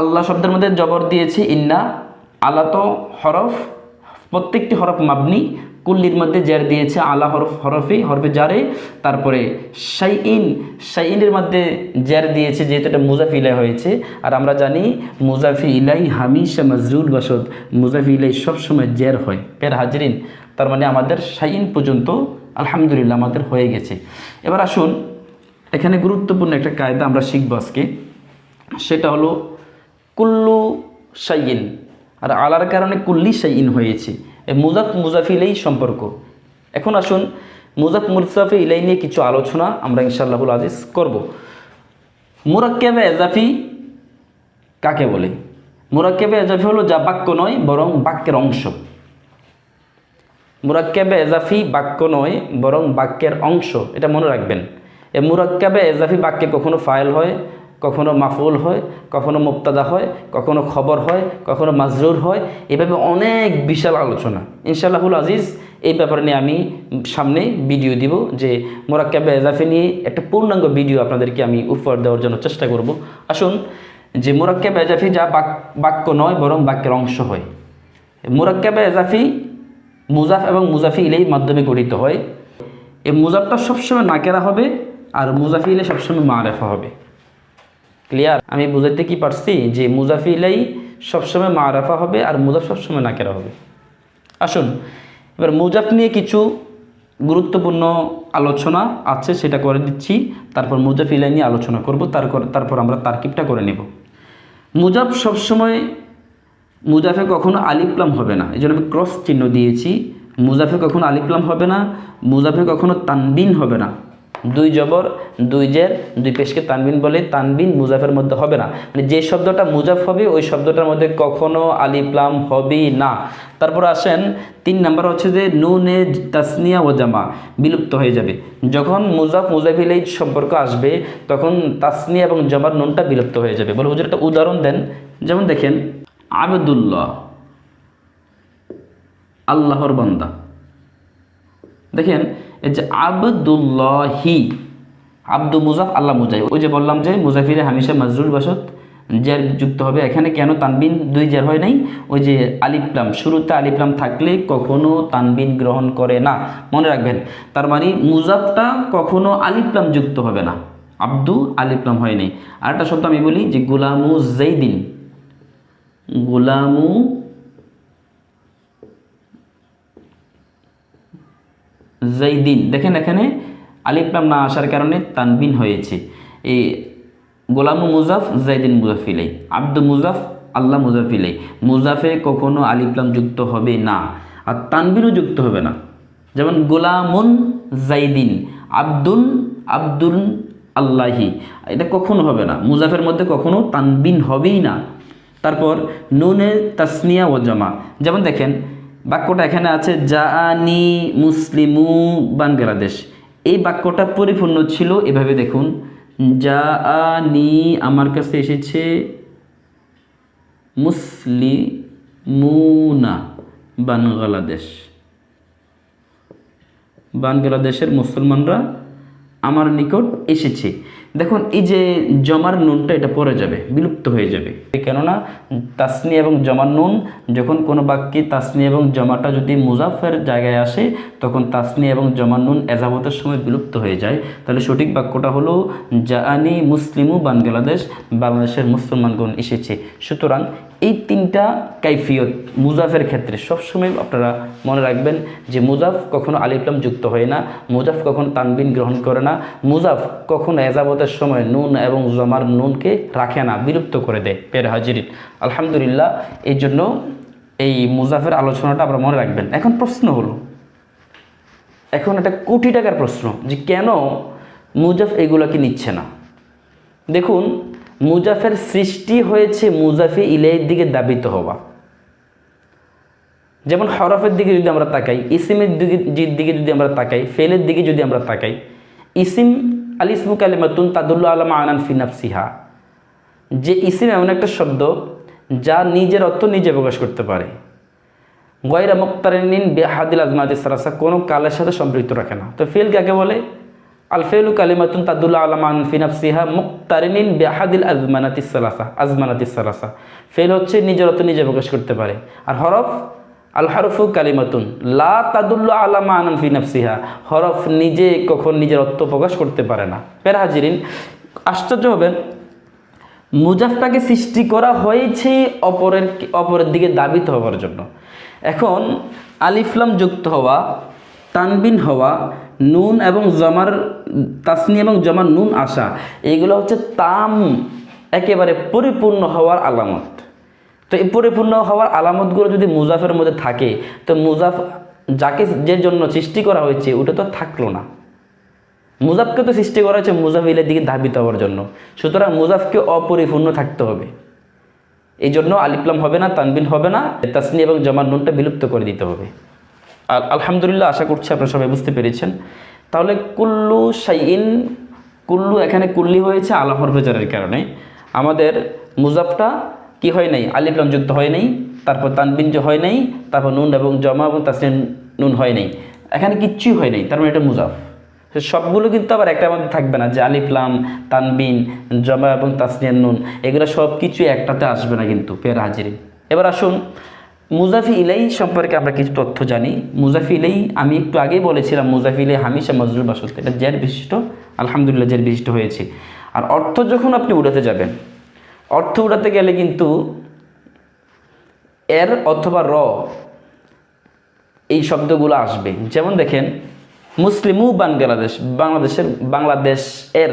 আল্লাহ শব্দের মধ্যে জবর দিয়েছি ইন্না আলা তো হরফ, প্রত্যেকটি হরফ মাবনি, কুল্লির মধ্যে জের দিয়েছে আলা হরফ, হরফি, হরফে জারে, তারপরে শাইইন, শাইইনের মধ্যে জের দিয়েছে যেহেতু এটা মুজাফি ইলাই হয়েছে, আর আমরা জানি মুজাফি ইলাই হামিশা মজরুল বাসদ মুজাফি ইলাই সবসময় জের হয় পের হাজরিন, তার মানে আমাদের শাইইন পর্যন্ত আলহামদুলিল্লাহ আমাদের হয়ে গেছে। এবার আসুন, এখানে গুরুত্বপূর্ণ একটা কায়দা আমরা শিখব আজকে, সেটা হলো কুল্লু সাইন আর আলার কারণে কুল্লি সাইন হয়েছে। মুজাফ মুজাফিলেই সম্পর্ক। এখন আসুন, মুজাফ মুজাফি ইলাই নিয়ে কিছু আলোচনা আমরা ইনশাআল্লাহুল আজিজ করব। মুরাক্কেবে এজাফি কাকে বলে? মুরাক্কেবে এজাফি হলো যা বাক্য নয়, বরং বাক্যের অংশ। মুরাক্কাবে এজাফি বাক্য নয়, বরং বাক্যের অংশ। এটা মনে রাখবেন। এ মুরাক্কাবে এজাফি বাক্যে কখনো ফাইল হয় কখনো মাফুল হয়, কখনো মুক্তাদা হয়, কখনো খবর হয়, কখনো মাজরুর হয়, এভাবে অনেক বিশাল আলোচনা। ইনশাআল্লাহুল আজিজ, এই ব্যাপারে নিয়ে আমি সামনে ভিডিও দিব যে মোরাক্কাবে এজাফি নিয়ে একটা পূর্ণাঙ্গ ভিডিও আপনাদেরকে আমি উপহার দেওয়ার জন্য চেষ্টা করব। আসুন, যে মোরাক্কাবে এজাফি যা বাক- বাক্য নয়, বরং বাক্যের অংশ হয়। মোরাক্কাবে এজাফি মুজাফ এবং মুজাফি ইলেই মাধ্যমে গঠিত হয়। এই মুজাফটা সবসময় নাকেরা হবে, আর মুজাফি ইলে সবসময় মারেফা হবে। ক্লিয়ার আমি বুঝাইতে কি পারছি? যে মুজাফি ইলাই সবসময় মারাফা হবে আর মুজাফ সবসময় নাকেরা হবে। আসুন, এবার মুজাফ নিয়ে কিছু গুরুত্বপূর্ণ আলোচনা আছে, সেটা করে দিচ্ছি। তারপর মুজাফ ইলাই নিয়ে আলোচনা করব তারপর তারপর আমরা তারকিবটা করে নেব। মুজাফ সবসময়, মুজাফে কখনো আলিপ্লাম হবে না। এই জন্য আমি ক্রস চিহ্ন দিয়েছি। মুজাফে কখনো আলিপ্লাম হবে না, মুজাফে কখনো তানবিন হবে না। দুই জবর, দুই জের, দুই পেশকে তানবিন বলে তানবিন মুজাফের মধ্যে হবে না। মানে যে শব্দটা মুজাফ হবে, ওই শব্দটার মধ্যে কখনো আলিপ্লাম হবে না। তারপর আসেন, তিন নাম্বার হচ্ছে যে নুনে তাসনিয়া ও জামা বিলুপ্ত হয়ে যাবে। যখন মুজাফ মুজাফিল এই সম্পর্ক আসবে, তখন তাসনিয়া এবং জামার নুনটা বিলুপ্ত হয়ে যাবে। বলে হুজুর একটা উদাহরণ দেন। যেমন দেখেন, আবদুল্লাহ আল্লাহর বান্দা। দেখেন এই যে আবদুল্লাহি আব্দু মুজাফ, আল্লাহ মুজাই ওই যে বললাম যে মুজাফিরে হামিশা মাজরুল বাসত, জের যুক্ত হবে। এখানে কেন তানবিন দুই জের হয় নাই? ওই যে আলিপ্লাম শুরুতে আলিপ্লাম থাকলে কখনো তানবিন গ্রহণ করে না। মনে রাখবেন, তার মানে মুজাফটা কখনো আলিপ্লাম যুক্ত হবে না। আব্দু আলিপ্লাম হয় নাই। আরেকটা শব্দ আমি বলি যে গুলামু জৈদিন গুলামু জৈদিন। দেখেন এখানে আলিফলাম না আসার কারণে তানবিন হয়েছে। এই গোলাম মুজাফ জাইদিন মুজাফিলাই আব্দু মুজাফ, আল্লাহ মুজাফিলাই মুজাফে কখনো আলিফলাম যুক্ত হবে না। আর তানবিনও যুক্ত হবে না। যেমন গোলামুন জাইদিন আব্দুল আব্দুল আল্লাহি। এটা কখনো হবে না। মুজাফের মধ্যে কখনো তানবিন হবেই না। তারপর নুনে তাসনিয়া ও জমা। যেমন দেখেন বাক্যটা এখানে আছে, জাআনি মুসলিমু বাংলাদেশ। এই বাক্যটা পরিপূর্ণ ছিল, এভাবে দেখুন, জাআনি আমার কাছে এসেছে মুসলিমুনা বাংলাদেশ। বাংলাদেশের মুসলমানরা আমার নিকট এসেছে। দেখুন, এই যে জমার নুনটা এটা পড়ে যাবে, বিলুপ্ত হয়ে যাবে। কেননা তাসনি এবং জমার নুন, যখন কোনো বাক্যে তাসনি এবং জমাটা যদি মুজাফের জায়গায় আসে, তখন তাসনি এবং জমার নুন এজাবতের সময় বিলুপ্ত হয়ে যায়। তাহলে সঠিক বাক্যটা হলো, জাআনি মুসলিমু বাংলাদেশ, বাংলাদেশের মুসলমানগণ এসেছে। সুতরাং এই তিনটা কাইফিয়ত মুজাফের ক্ষেত্রে সবসময় আপনারা মনে রাখবেন যে মুজাফ কখনো আলিফলাম যুক্ত হয় না, মুজাফ কখনো তানবিন গ্রহণ করে না, মুজাফ কখনো এজাবতের সময় নুন এবং জমার নুনকে রাখে না, বিলুপ্ত করে দেয় পের হাজিরিন আলহামদুলিল্লাহ, এই জন্য এই মুজাফের আলোচনাটা আপনারা মনে রাখবেন। এখন প্রশ্ন হলো, এখন একটা কোটি টাকার প্রশ্ন যে কেন মুজাফ এগুলোকে নিচ্ছে না? দেখুন, মুজাফের সৃষ্টি হয়েছে মুজাফি ইলাইয়ের দিকে দাবিত হওয়া। যেমন হরফের দিকে যদি আমরা তাকাই, ইসিমের দিকে দিকে যদি আমরা তাকাই, ফেলের দিকে যদি আমরা তাকাই ইসিম, আল ইসমু কালিমাতুন তাদুল্লাহ আলম আনান ফিনাফসিহা যে ইসিম এমন একটা শব্দ যা নিজের অর্থ নিজে প্রকাশ করতে পারে। গয়রা মুক্তারিন বেহাদিল আজমাদি সারাসা কোনো কালের সাথে সম্পৃক্ত রাখে না। তো ফেল কাকে বলে? আল ফেলু কালিমাতুন তাদুল্লা আলামান ফিনাফসিহা মুক্তারিনিন বেহাদিল আজমানাতিস সালাসা আজমানাতিস সালাসা। ফেল হচ্ছে নিজের অর্থ নিজে প্রকাশ করতে পারে। আর হরফ আল হরফু কালিমাতুন, লা তাদুল্লা আলামা আনান ফিনাফসিহা হরফ নিজে কখন নিজের অর্থ প্রকাশ করতে পারে না। পের হাজিরিন, আশ্চর্য হবেন মুজাফটাকে সৃষ্টি করা হয়েছে অপরের অপরের দিকে দাবিত হওয়ার জন্য। এখন আলিফলাম যুক্ত হওয়া, তানবিন হওয়া, নুন এবং জমার, তাসনি এবং জমার নুন আসা, এগুলো হচ্ছে তাম একেবারে পরিপূর্ণ হওয়ার আলামত। তো এই পরিপূর্ণ হওয়ার আলামতগুলো যদি মুজাফের মধ্যে থাকে, তো মুজাফ যাকে যে জন্য সৃষ্টি করা হয়েছে, ওটা তো থাকল না। মুজাফকে তো সৃষ্টি করা হয়েছে মুজাফিলের দিকে ধাবিত হওয়ার জন্য। সুতরাং মুজাফকে অপরিপূর্ণ থাকতে হবে। এই জন্য আলিপ্লাম হবে না তানবিন হবে না, তাসনি এবং জমার নুনটা বিলুপ্ত করে দিতে হবে। আল- আলহামদুলিল্লাহ, আশা করছি আপনারা সবাই বুঝতে পেরেছেন। তাহলে কুল্লু শাইইন, কুল্লু এখানে কুল্লি হয়েছে আলা হরফেজারের কারণে। আমাদের মুজাফটা কি হয় নাই? আলিফলাম যুক্ত হয় নাই, তারপর তানবিন হয় নাই, তারপর নুন এবং জমা এবং তাসনিন নুন হয় নাই। এখানে কিচ্ছুই হয় নাই, তার মানে এটা মুজাফ। সবগুলো কিন্তু আবার একটা মধ্যে থাকবে না, যে আলিফলাম তানবিন, জমা এবং তাসনিয়ান নুন, এগুলো সব কিছু একটাতে আসবে না কিন্তু পের হাজিরি। এবার আসুন, মুজাফি ইলাই সম্পর্কে আমরা কিছু তথ্য জানি। মুজাফি ইলাই, আমি একটু আগেই বলেছিলাম, মুজাফি ইলাই হামিশা মজরুল বাসত এটা জের বিশিষ্ট, আলহামদুলিল্লাহ জের বিশিষ্ট হয়েছে। আর অর্থ যখন আপনি উড়াতে যাবেন অর্থ উড়াতে গেলে কিন্তু এর অথবা র এই শব্দগুলো আসবে। যেমন দেখেন, মুসলিমু বাংলাদেশ, বাংলাদেশের, বাংলাদেশ এর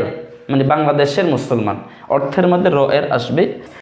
মানে বাংলাদেশের মুসলমান। অর্থের মধ্যে র এর আসবে